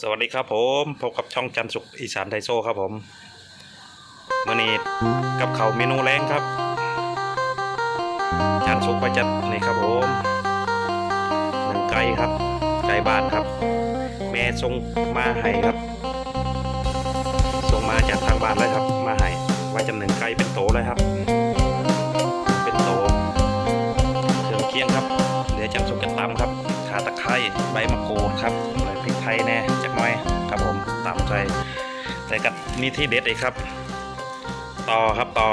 สวัสดีครับผมพบกับช่องจันสุขอีสานไทโซครับผมมื่อนี้กับเขาเมนูแรงครับ จันสุขไปจัดนี่ครับผมหนึ่งไก่ครับ ไก่บ้านครับ แม่ส่งมาให้ครับส่งมาจากทางบ้านเลยครับ มาให้ไว้จำหนึ่งไก่เป็นโตเลยครับ เป็นโตเครื่องเคียงครับ เดี๋ยวจันสุขจะตำครับขาตะไคร้ใบมะกรูดครับใบพริกไทยแน่ ผมตามใจแต่กับมีที่เด็ดอีกครับต่อครับต่อ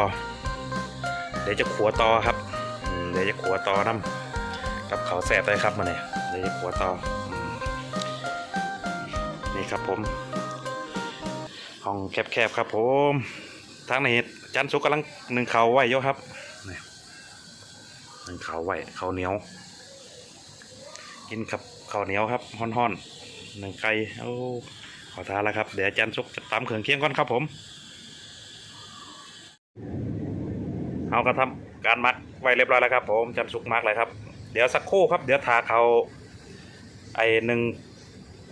เดี๋ยวจะขัวต่อครับเดี๋ยวจะขัวต่อน้ำกับเขาแสบเลยครับมาเนี่ยเดี๋ยวจะขัวต่อนี่ครับผมห้องแคบๆครับผมทางนี้จันสุกกำลังหนึ่งเขาวไว้อยครับหนึ่งเขาวไว้ข้าเหนียว กินกับข้าวเหนียวครับห่อนๆหนึ่งไก่โอ้ ขอทานแล้วครับ เดี๋ยวจันสุกจะตำเครื่องเคียงก่อนครับผมเอาก็ทำการมักไว้เรียบร้อยแล้วครับ ผมจันสุกมักเลยครับ เดี๋ยวสักครู่ครับ เดี๋ยวทาเขาไอหนึ่ง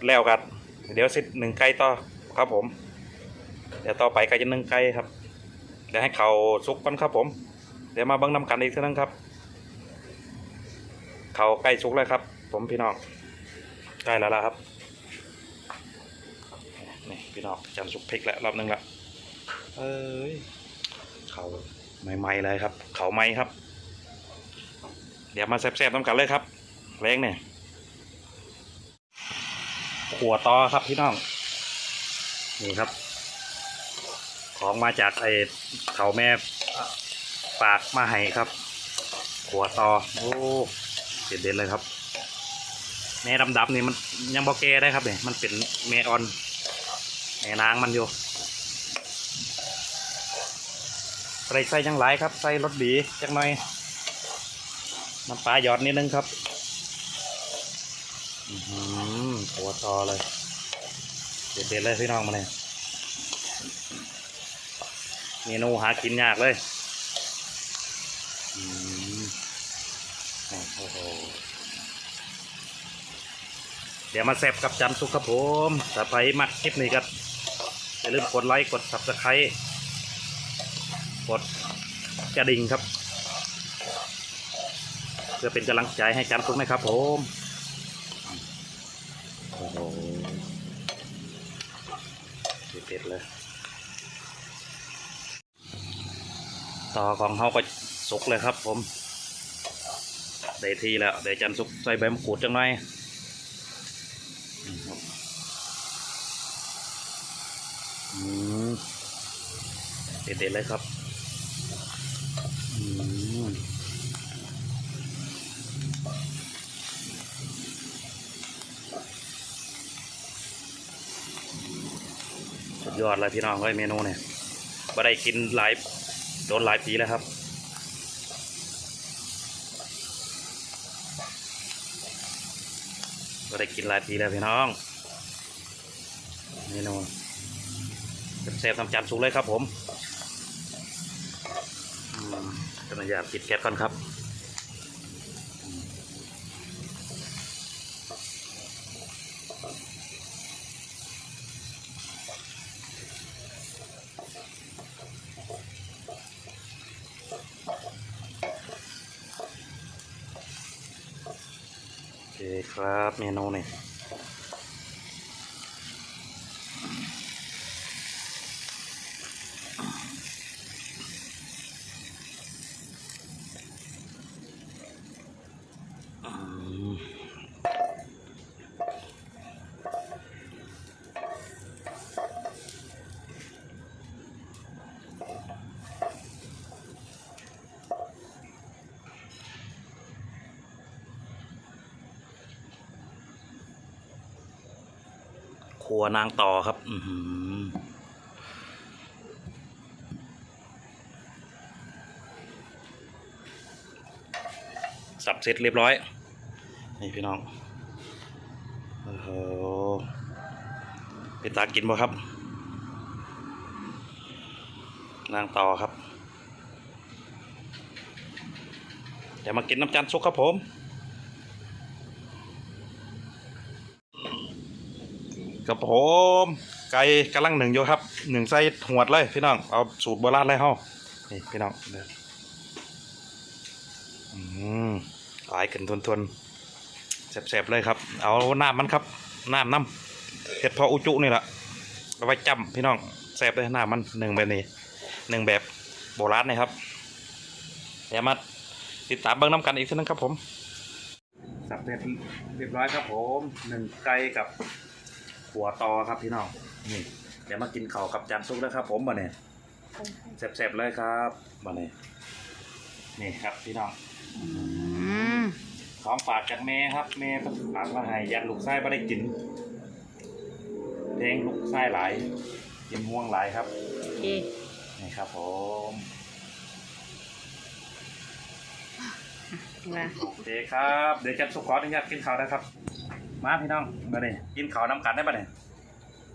แล้วกันเดี๋ยวสิหนึ่งไก่ต่อครับผม เดี๋ยวต่อไปก็จะหนึ่งไก่ครับ เดี๋ยวให้เขาสุกก่อนครับผม เดี๋ยวมาเบิ้งน้ำกันอีกทีนึงครับ เขาใกล้สุกแล้วครับ ผมพี่น้องใกล้แล้วล่ะครับ นี่พี่น้องจันสุกพริกแล้วรอบนึงละเอ้ยเขาใหม่ๆเลยครับ เขาไหมครับ เดี๋ยวมาแซ่บๆน้ำกันเลยครับแรงเนี่ยขัวตอครับพี่น้อง นี่ครับ ของมาจากไอ้เขาแม่ฝากมาให้ครับขัวตอโอ้เด็ดๆเลยครับ แม่ดำๆนี่มันยังบอแก่ได้ครับเนี่ยมันเป็นแม่ออน แม่นางมันอยู่ใส่ใส่ยังหลายครับ ใส่รสดีจักหน่อยน้ำปลาหยอดนิดนึงครับอือตัวตอเลย เด็ดๆเลยพี่น้องมาเนี่ยเมนูหากินยากเลยเดี๋ยวมาแซบกับจำสุกครับผมถ้าใครมักคลิปนี้ก็อย่าลืมกดไลค์กด subscribe กดกระดิ่งครับ เพื่อเป็นกำลังใจให้จำสุกนะครับผมโอ้โหเด็ดเลยต่อของเขาก็สุกเลยครับผมได้ทีแล้วเดี๋ยวจันสุกใส่ใบมะกรูดจังหน่อย เด็ดๆเลยครับอืมสุดยอดเลยพี่น้องเอ้ยเมนูเนี่ยบ่ได้กินหลายโดนหลายปีแล้วครับก็ได้กินหลายปีแล้วพี่น้องเมนูเซฟทำจานสุกเลยครับผมอืม กำลังอยากปิดแก๊สก่อนครับโอเคครับเมนูนี่ รัวนางต่อครับ อืสับเสร็จเรียบร้อย นี่พี่น้อง โอ้โหเป็นตากินบ่ครับ นางต่อครับ เดี๋ยวมากินน้ำจันทร์ซุกครับผม กับผมไก่กำลังหนึ่งอยู่ครับหนึ่งใส่หวดเลยพี่น้องเอาสูตรโบราณเลยเฮานี่พี่น้องอืมหลายกันทวนๆแสบๆเลยครับ เอาน้ำมันครับน้ำน้ำเห็ดพออุจุนี่แหละเอาไว้จำพี่น้องแสบเลยน้ำมันหนึ่งแบบนี้หนึ่งแบบโบราณนะครับเดี๋ยวมาติดตามเบิ้งน้ำกันอีกทีนึงครับผมสับเสรียบเรียบร้อยครับผมหนึ่งไก่กับ หัวตอครับพี่น้องนี่เดี๋ยวมากินข้าวกับจานซุปแล้วครับ ผมมาเนี่ยแซ่บๆเลยครับมาเนี่ยนี่ครับพี่น้องอืมของฝากจากแม่ครับ แม่ฝากมาให้ยันลูกไส้ไม่ได้กินเพลงลูกไส้หลายกินห่วงหลายครับโอเคนี่ครับผมมาโอเคครับ เดี๋ยวจันสุขขออนุญาตกินข้าวนะครับ มาพี่น้องมาเนี่ยกินข้าวน้ำกันได้ปะเนี่ย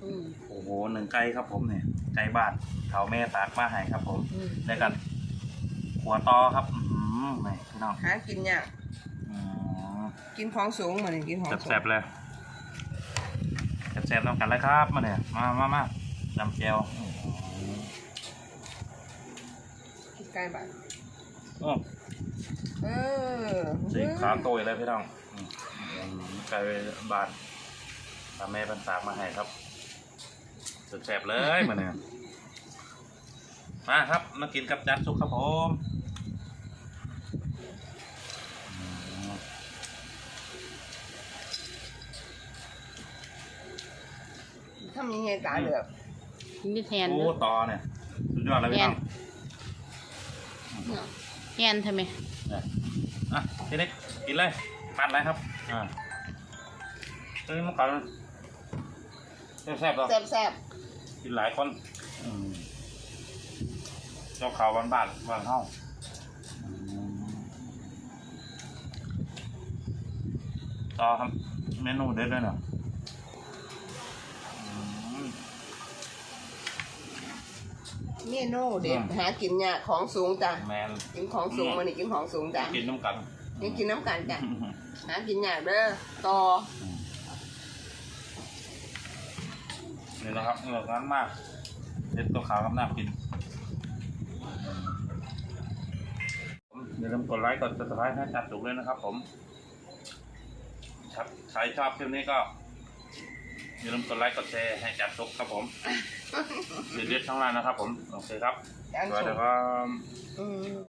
อืมโอ้โหหนึ่งไก่ครับผมเนี่ยไก่บ้านเขาแม่ตากมาให้ครับผมอืมได้กันหัวตอครับอืมนี่พี่น้องหากินยากอืมกินของสูงมาเนี่ยกินของสูงแซ่บๆเลยแซ่บๆน้ำกันเลยครับมาเนี่ยมามามาจำเจียวอืมใกล้บ้านอืมเออสีขาโตยเลยพี่น้องอืมอืม ไก่บ้านตาแม่เป็นตากมาให้ครับแซ่บๆเลยมาเนี่ยมาครับมากินกับจันสุกครับผมอืมถ้ามีเงยตาเหลือกมีแทนโอ้ด้วยต่อเนี่ยสุดยอดเลยพี่น้องแทนทำไมเนี่ยอะพี่นิกกินเลย ปัดเลยครับ อ่าเอ้ยมันก่อนแซ่บๆหรอแซ่บแซ่บกินหลายคนอืมเจ้าเขาวบ้านบ้านบ้านเฮาอืมต่อครับเมนูเด็ดเลยเนาะอืมเมนูเด็ดหากินยากของสูงจ้ะแมนกินของสูงมานี่กินของสูงจ้ะกินน้ำกัน นี่กินน้ำกันจ้ะหากินยากเด้อต่อนี่นะครับเหลือนั้นมากเด็ดตัวขาวกับน้ำกินอย่าลืมกดไลค์กดติดตามให้จัดจุกเลยนะครับ ผมครับใครชอบคลิปนี้ก็อย่าลืมกดไลค์กดแชร์ให้จัดจุกครับผมเด็ดๆช่องล่างนะครับ ผมโอเคครับจานสวัสสูดีงครับอืม